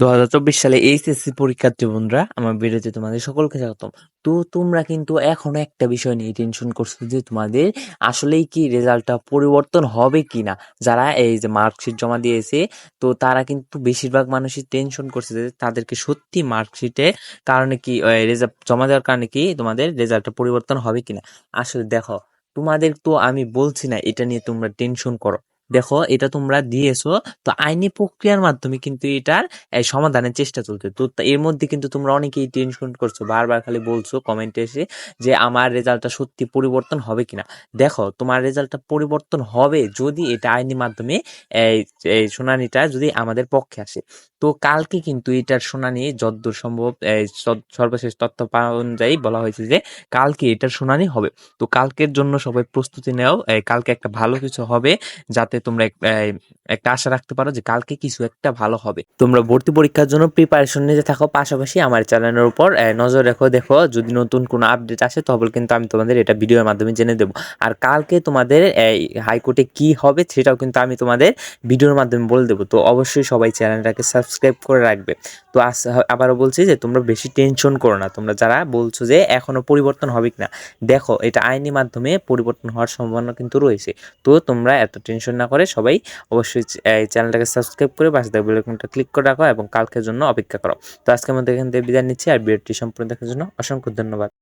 দু হাজার চব্বিশ সালে এইচএসসি পরীক্ষার্থী বোনরা আমার ভিডিওতে তোমাদের সকলকে স্বাগতম। তো তোমরা কিন্তু এখনও একটা বিষয় নিয়ে টেনশন করছ যে তোমাদের আসলেই কি রেজাল্টটা পরিবর্তন হবে কি না যারা এই যে মার্কশিট জমা দিয়েছে, তো তারা কিন্তু বেশিরভাগ মানুষই টেনশন করছে যে তাদেরকে সত্যি মার্কশিটে কারণে কি রেজাল্ট জমা দেওয়ার কারণে কি তোমাদের রেজাল্টটা পরিবর্তন হবে কিনা? আসলে দেখো, তোমাদের তো আমি বলছি না এটা নিয়ে তোমরা টেনশন করো। দেখো, এটা তোমরা দিয়েছ, তো আইনি প্রক্রিয়ার মাধ্যমে কিন্তু এটার সমাধানের চেষ্টা চলছে। তো এর মধ্যে কিন্তু তোমরা অনেকেই টেনশন করছ, বারবার খালি বলছো কমেন্টে এসে যে আমার রেজাল্টটা সত্যি পরিবর্তন হবে কিনা। দেখো, তোমার রেজাল্টটা পরিবর্তন হবে যদি এটা আইনি মাধ্যমে এই শুনানিটা যদি আমাদের পক্ষে আসে। তো কালকে কিন্তু এটার শুনানি যতদূর সম্ভব সর্বশেষ তথ্য পাওয়া অনুযায়ী বলা হয়েছে যে কালকে এটার শুনানি হবে। তো কালকের জন্য সবাই প্রস্তুতি নেও কালকে একটা ভালো কিছু হবে যাতে তোমরা একটা আশা রাখতে পারো যে কালকে কিছু একটা ভালো হবে। তোমরা ভর্তি পরীক্ষার জন্য প্রিপারেশন নিতে থাকো, পাশাপাশি আমার চ্যানেলের উপর নজর রেখো, দেখো, যদি নতুন কোনো আপডেট আসে তবে কিন্তু আমি তোমাদের এটা ভিডিওর মাধ্যমে জেনে দেবো। আর কালকে তোমাদের, এই হাইকোর্টে কি হবে, সেটাও কিন্তু আমি তোমাদের ভিডিওর মাধ্যমে বলে দেবো। তো অবশ্যই সবাই চ্যানেলটাকে সাবস্ক্রাইব করে রাখবে। তো আবারও বলছি যে তোমরা বেশি টেনশন করো না। তোমরা যারা বলছো যে এখনও পরিবর্তন হবে কি না দেখো, এটা আইনি মাধ্যমে পরিবর্তন হওয়ার সম্ভাবনা কিন্তু রয়েছে। তো তোমরা এত টেনশন না করে সবাই অবশ্যই চ- এই চ্যানেলটাকে সাবস্ক্রাইব করে পাশে থাকা বেল আইকনটা ক্লিক করে রাখো এবং কালকের জন্য অপেক্ষা করো। তো আজকের মধ্যে এখান থেকে বিদায় নিচ্ছি আর ভিডিওটি সম্পূর্ণ দেখার জন্য অসংখ্য ধন্যবাদ।